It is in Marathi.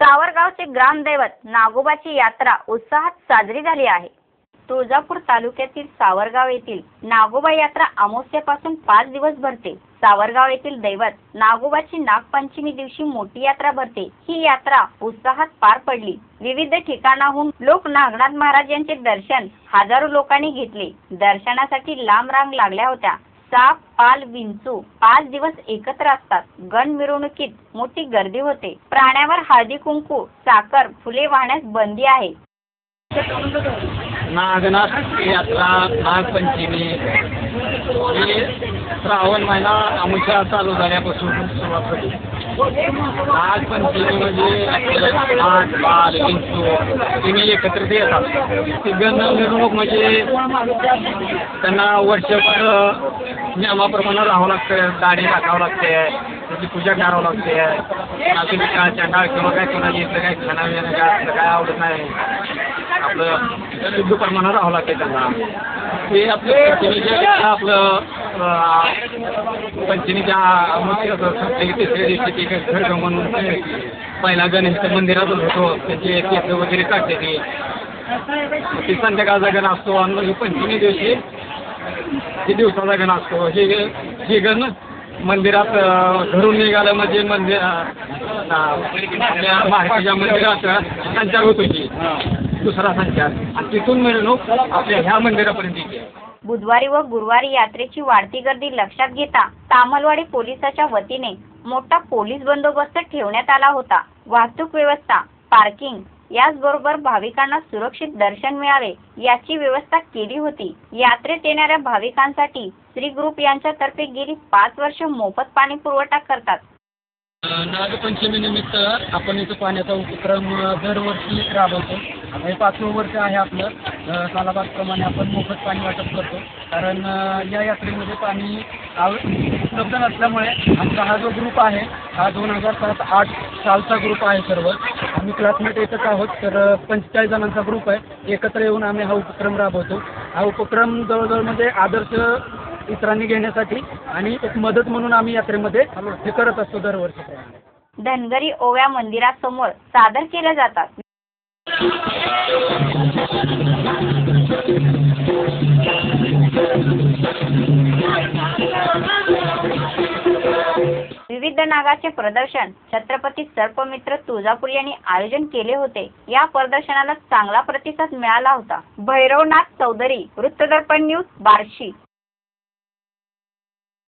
सावरगावचे ग्रामदैवत नागोबाची यात्रा उत्साहात साजरी झाली आहे. तुळजापूर तालुक्यातील सावरगाव येथील नागोबा यात्रा अमावस्यापासून पाच दिवस भरते. सावरगाव येथील दैवत नागोबाची नागपंचमी दिवशी मोठी यात्रा भरते. ही यात्रा उत्साहात पार पडली. विविध ठिकाणाहून लोक नागनाथ महाराज यांचे दर्शन हजारो लोकांनी घेतले. दर्शनासाठी लांब रांग लागल्या होत्या. चा पाल विंचू पाच दिवस एकत्र असतात. गण मिरवणुकीत मोठी गर्दी होते. प्राण्यावर हळदी कुंकू साखर फुले वाहण्यास बंदी आहे. नागनाथ यात्रा नागपंचमी. ही श्रावण महिना आमच्या चालू झाल्यापासून सुरुवात होती. आज पण नागपंचमी म्हणजे आठ बाल विंचू तिन्ही एकत्रित येतात. ती गण म्हणजे त्यांना वर्षभर नियमाप्रमाणे राहावं लागतं दाढी टाकावं लागते त्याची पूजा करावं लागते कोणाची काय चंडाळ किंवा काय कोणाची इथलं काय खाणं येणं काय असलं काय आवडत नाही. आपलं शुद्ध प्रमाणात राहावं लागते त्यांना. ते आपलं आपलं पंचमीच्या मुख्य तिसऱ्या दिवशी ते म्हणून पहिला गणेशच्या मंदिरातच होतो. त्याचे केस वगैरे काढते ते ते संध्याकाळचा गण असतो आणि पंचमी दिवशी ते दिवसाचा गण असतो. हे हे गण मंदिरात घरून निघालं म्हणजे मंदिर आपल्या महाराष्ट्राच्या मंदिरात संचार होतो की दुसरा संचार. आणि तिथून मिळून आपल्या ह्या मंदिरापर्यंत येते. बुधवारी व गुरुवारी यात्रेची वाढती गर्दी लक्षात घेता तामलवाडी पोलिसाच्या वतीने मोठा पोलीस बंदोबस्त ठेवण्यात आला होता. वाहतूक व्यवस्था पार्किंग याचबरोबर भाविकांना सुरक्षित दर्शन मिळावे याची व्यवस्था केली होती. यात्रेत येणाऱ्या भाविकांसाठी श्री ग्रुप यांच्यातर्फे गेली पाच वर्ष मोफत पाणी पुरवठा करतात. नागपंचमीनिमित्त आपण इथं पाण्याचा उपक्रम दरवर्षी राबवतो. आता हे पाचवं वर्ष आहे आपलं. अ, सालाबादप्रमाणे आपण मोफत पाणी वाटप करतो. कारण या यात्रेमध्ये पाणी आव उपलब्ध नसल्यामुळे आमचा हा जो ग्रुप आहे हा दोन हजार सात आठ सालचा ग्रुप आहे सर्व. आम्ही क्लासमेट एकच आहोत तर पंचेचाळीस जणांचा ग्रुप आहे. एकत्र येऊन आम्ही हा उपक्रम राबवतो. हा उपक्रम जवळजवळ म्हणजे आदर्श इतरांनी घेण्यासाठी आणि एक मदत म्हणून आम्ही यात्रेमध्ये हे करत असतो दरवर्षी. धनगरी ओव्या मंदिरासमोर सादर केल्या जातात. विविध नागाचे प्रदर्शन छत्रपती सर्पमित्र तुळजापूर यांनी आयोजन केले होते. या प्रदर्शनाला चांगला प्रतिसाद मिळाला होता. भैरवनाथ चौधरी वृत्तदर्पण न्यूज बार्शी.